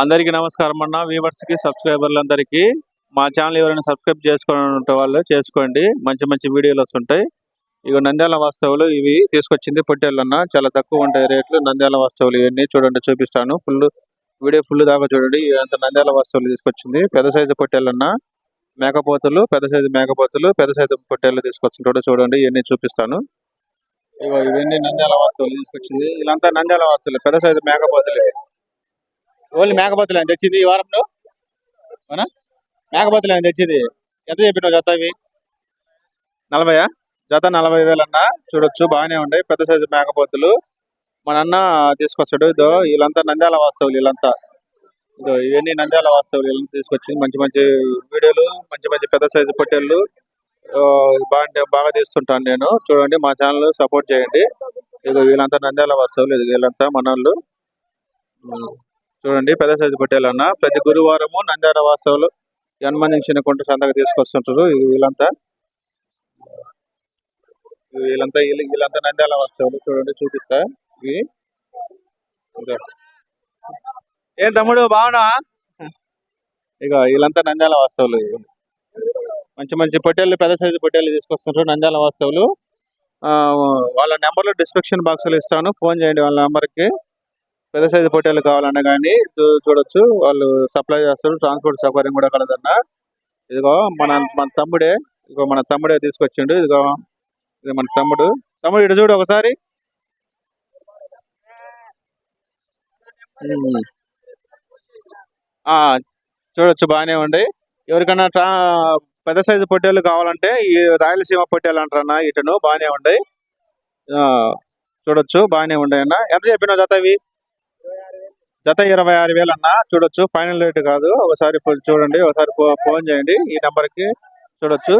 అందరికీ నమస్కారం అన్న. వ్యూవర్స్ సబ్స్క్రైబర్లందరికీ మా ఛానల్ ఎవరైనా సబ్స్క్రైబ్ చేసుకుని వాళ్ళు చేసుకోండి. మంచి మంచి వీడియోలు వస్తుంటాయి. ఇక నంద్యాల వాస్తవులు ఇవి తీసుకొచ్చింది పొట్టేళ్ళన్న. చాలా తక్కువ ఉంటాయి రేట్లు. నంద్యాల వాస్తవులు ఇవన్నీ చూడండి చూపిస్తాను. ఫుల్ వీడియో ఫుల్ దాకా చూడండి. ఇదంతా నంద్యాల వాస్తవులు తీసుకొచ్చింది. పెద్ద సైజు పొట్టేళ్ళన్న. మేకపోతులు పెద్ద సైజు మేకపోతులు పెద్ద సైజు పొట్టేళ్ళు తీసుకొచ్చింటాడు చూడండి. ఇవన్నీ చూపిస్తాను. ఇవన్నీ నంద్యాల వాస్తవులు తీసుకొచ్చింది. వీళ్ళంతా నంద్యాల వాస్తవులు. పెద్ద సైజు మేకపోతులు. ఇవి ఓన్లీ మేకపోతులు అని తెచ్చింది ఈ వారంలో? అవునా? మేకపోతులు అని తెచ్చింది? ఎంత చెప్పినావు జత ఇవి? నలభయా? జత నలభై వేలు చూడొచ్చు బాగానే ఉన్నాయి. పెద్ద సైజు మేకపోతులు మన అన్న తీసుకొచ్చాడు. ఇదో వీళ్ళంతా నంద్యాల వాస్తవులు వీళ్ళంతా. ఇదో ఇవన్నీ నంద్యాల వాస్తవులు వీళ్ళంతా తీసుకొచ్చింది మంచి మంచి వీడియోలు మంచి మంచి పెద్ద సైజు పొట్టేళ్ళు బాగా బాగా తీస్తుంటాను నేను. చూడండి మా ఛానల్ సపోర్ట్ చేయండి. ఇదో వీళ్ళంతా నంద్యాల వాస్తవులు ఇది వీళ్ళంతా మన చూడండి పెద్ద సైజు పొట్టేలన్న ప్రతి గురువారము నంద్యాల వాస్తవులు హనుమాన్ జంక్షన్ కొంట సంతగా తీసుకొస్తుంటారు. వీళ్ళంతా. వీళ్ళంతా వీళ్ళ- వీళ్ళంతా నంద్యాల వాస్తవులు. చూడండి చూపిస్తా. ఇవి. ఏం తమ్ముడు బాగున్నా ఇక వీళ్ళంతా నంద్యాల వాస్తవులు. మంచి మంచి పొట్టేళ్ళు పెద్ద సైజు పొట్టేళ్ళు తీసుకొస్తుంటారు నంద్యాల వాస్తవులు. ఆ, వాళ్ళ నెంబర్లో డిస్క్రిప్షన్ బాక్స్లో ఇస్తాను. ఫోన్ చేయండి వాళ్ళ నెంబర్కి. పెద్ద సైజు పొట్టేలు కావాలన్నా కానీ చూ- చూడొచ్చు. వాళ్ళు సప్లై చేస్తారు. ట్రాన్స్పోర్ట్ సౌకర్యం కూడా కలదన్న. ఇదిగో మన మన తమ్ముడే ఇదిగో మన తమ్ముడే తీసుకొచ్చిండు. ఇదిగో ఇది మన తమ్ముడు. తమ్ముడు ఇటు చూడు ఒకసారి. ఆ చూడొచ్చు బాగానే ఉండి ఎవరికైనా ట్రా పెద్ద సైజు పొట్టేలు కావాలంటే ఈ రాయలసీమ పొట్టేలు అంటారన్న ఇటును బాగానే ఉన్నాయి ఆ, చూడొచ్చు బాగానే ఉన్నాయి అన్న. ఎంత చెప్పినావు జత ఇవి జత ఇరవై ఆరు వేలు అన్న చూడొచ్చు. ఫైనల్ రేట్ కాదు. ఒకసారి చూడండి. ఒకసారి ఫోన్ చేయండి. ఈ నెంబర్కి చూడొచ్చు.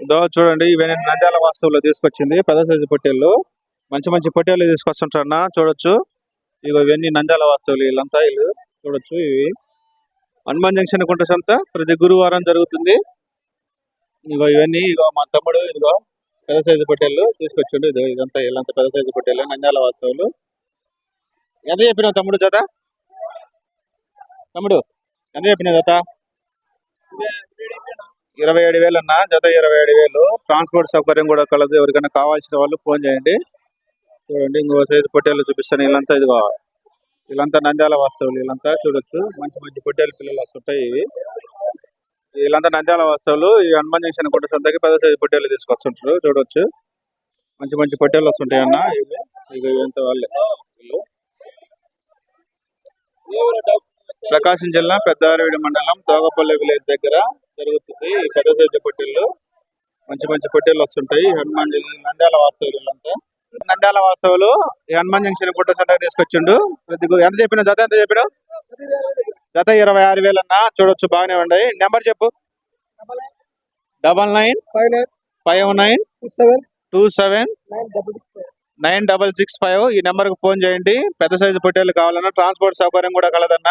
ఇదో చూడండి. ఇవన్నీ నంద్యాల వాస్తవులో తీసుకొచ్చింది. పెద్ద సైజు పొట్టేళ్ళు. మంచి మంచి పొట్టేళ్ళు తీసుకొస్తుంటారన్న చూడొచ్చు. ఇవి ఇవన్నీ నంద్యాల వాస్తవులు వీళ్ళంతా. వీళ్ళు చూడొచ్చు ఇవి. హనుమాన్ జంక్షన్ కుంట సంత ప్రతి గురువారం జరుగుతుంది. ఇగో ఇవన్నీ ఇగో మా తమ్ముడు ఇదిగో పెద్ద సైజు పొట్టేళ్ళు తీసుకొచ్చిండు. ఇదో ఇదంతా వీళ్ళంతా పెద్ద సైజు పొట్టేళ్ళు. నంద్యాల వాస్తవులు. ఎంత చెప్పినావు తమ్ముడు జత? తమ్ముడు ఎంత చెప్పినావు జత? ఇరవై ఏడు వేలు అన్న జత ఇరవై ఏడు వేలు. ట్రాన్స్పోర్ట్ సౌకర్యం కూడా కలదు. ఎవరికైనా కావాల్సిన వాళ్ళు ఫోన్ చేయండి. చూడండి ఇంకో సైజు పొట్టేళ్ళు చూపిస్తాను. వీళ్ళంతా ఇదిగో వీళ్ళంతా నంద్యాల వాస్తవులు. వీళ్ళంతా చూడొచ్చు. మంచి మంచి పొట్టేలు పిల్లలు వస్తుంటాయి ఇవి. వీళ్ళంతా నంద్యాల వాస్తవులు. ఈ హనుమాన్ జంక్షన్ కొట్ట సొంతకి పెద్ద సైజు పొట్టేలు తీసుకొస్తుంటారు. చూడొచ్చు. మంచి మంచి పొట్టేలు వస్తుంటాయి అన్న ఇవి. ఇక ఇంత వాళ్ళే. ప్రకాశం జిల్లా పెద్దారెడ్డి మండలం తోగపల్లి విలేజ్ దగ్గర జరుగుతుంది ఈ పెద్ద సైజు పొట్టేళ్ళు. మంచి మంచి పొట్టేళ్ళు వస్తుంటాయి. హనుమాన్ జిల్లా నంద్యాల వాస్తవులు వీళ్ళంతా నంద్యాల వాస్తవులు హనుమాన్ జంక్షన్ పుట్ట సంతకు తీసుకొచ్చిండు. ప్రతి గు- ఎంత చెప్పిన జత ఎంత చెప్పిన జత ఇరవై ఆరు వేలు అన్న. చూడొచ్చు బాగానే ఉన్నాయి. నెంబర్ చెప్పు. Double nine five nine five nine two seven two seven nine double six five ఈ నెంబర్కు ఫోన్ చేయండి. పెద్ద సైజు పొట్టేలు కావాలన్నా ట్రాన్స్పోర్ట్ సౌకర్యం కూడా కలదన్న.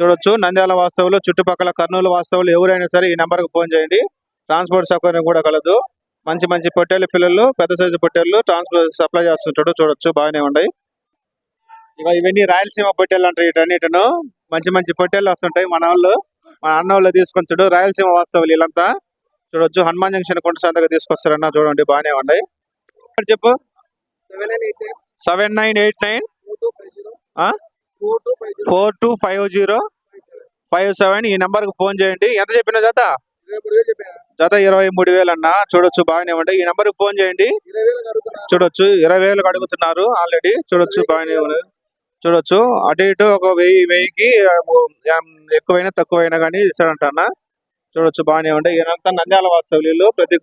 చూడొచ్చు. నంద్యాల వాస్తవులు చుట్టుపక్కల కర్నూలు వాస్తవులు ఎవరైనా సరే ఈ నెంబర్కి ఫోన్ చేయండి. ట్రాన్స్పోర్ట్ సౌకర్యం కూడా కలదు. మంచి మంచి పొట్టేలు పిల్లలు పెద్ద సైజు పొట్టేళ్ళు ట్రాన్స్పోర్ట్ సప్లై చేస్తుంటాడు చూడొచ్చు. బాగానే ఉన్నాయి. ఇక ఇవన్నీ రాయలసీమ పొట్టేళ్ళు అంటారు వీటన్నిటిను మంచి మంచి పొట్టేళ్ళు వస్తుంటాయి. మన వాళ్ళు మన అన్న వాళ్ళు తీసుకొని చూడు. రాయలసీమ వాస్తవులు వీళ్ళంతా. చూడొచ్చు. హనుమాన్ జంక్షన్ కొండ సంతగా తీసుకొస్తారన్న చూడండి. బాగానే ఉన్నాయి. చెప్పు. Seven nine eight nine four two five zero five seven ఈ నెంబర్కు ఫోన్ చేయండి. ఎంత చెప్పిన జత? జత ఇరవై మూడు వేలు అన్న చూడొచ్చు బాగానే ఉంటాయి ఈ నెంబర్కు ఫోన్ చేయండి. చూడొచ్చు ఇరవై వేలకు అడుగుతున్నారు ఆల్రెడీ. చూడొచ్చు బాగానే ఉన్నాయి చూడొచ్చు అటు ఇటు ఒక వెయ్యి వెయ్యికి ఎక్కువైనా తక్కువైనా కానీ ఇస్తాడంట అన్న చూడొచ్చు బాగానే ఉంటాయి ఈయనంతా నంద్యాల వాస్తవులు వీళ్ళు ప్రతి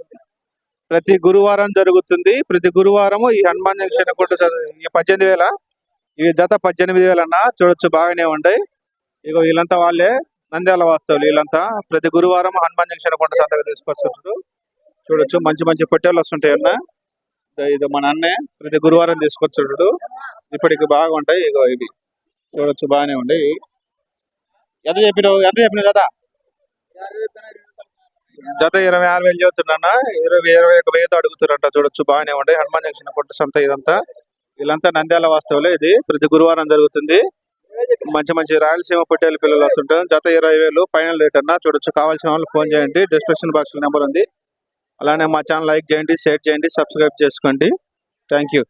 ప్రతి గురువారం జరుగుతుంది. ప్రతి గురువారము ఈ హనుమాన్ జంక్షన్ కొట్టు పద్దెనిమిది వేల ఈ జత పద్దెనిమిది వేలు అన్న చూడొచ్చు బాగానే ఉంటాయి ఇగో వీళ్ళంతా వాళ్ళే నంద్యాల వాస్తవులు వీళ్ళంతా. ప్రతి గురువారం హనుమాన్ జంక్షన్ కొండ సంతగా తీసుకొస్తుంటారు. చూడొచ్చు మంచి మంచి పొట్టేళ్ళు వస్తుంటాయి అన్న. ఇది మన అన్నే ప్రతి గురువారం తీసుకొచ్చుడు ఇప్పటికి బాగా ఉంటాయి ఇగో ఇవి. చూడొచ్చు బాగానే ఉంటాయి ఎంత చెప్పినావు ఎంత చెప్పినావు జత? జత ఇరవై ఆరు వేలు చెబుతున్నా ఇరవై ఇరవై ఒక వెయ్యితో అడుగుతున్నట్ట చూడొచ్చు బాగానే ఉంటాయి హనుమాన్ జంక్షన్ కొట్ట సంత ఇదంతా. వీళ్ళంతా నంద్యాల వాస్తవులే ఇది. ప్రతి గురువారం జరుగుతుంది. మంచి మంచి రాయలసీమ పొట్టేలు పిల్లలు వస్తుంటారు. జత ఇరవై వేలు ఫైనల్ రేట్ అన్న. చూడొచ్చు కావాల్సిన వాళ్ళు ఫోన్ చేయండి. డిస్క్రిప్షన్ బాక్స్ నెంబర్ ఉంది. అలానే మా ఛానల్ లైక్ చేయండి షేర్ చేయండి సబ్స్క్రైబ్ చేసుకోండి. Thank you.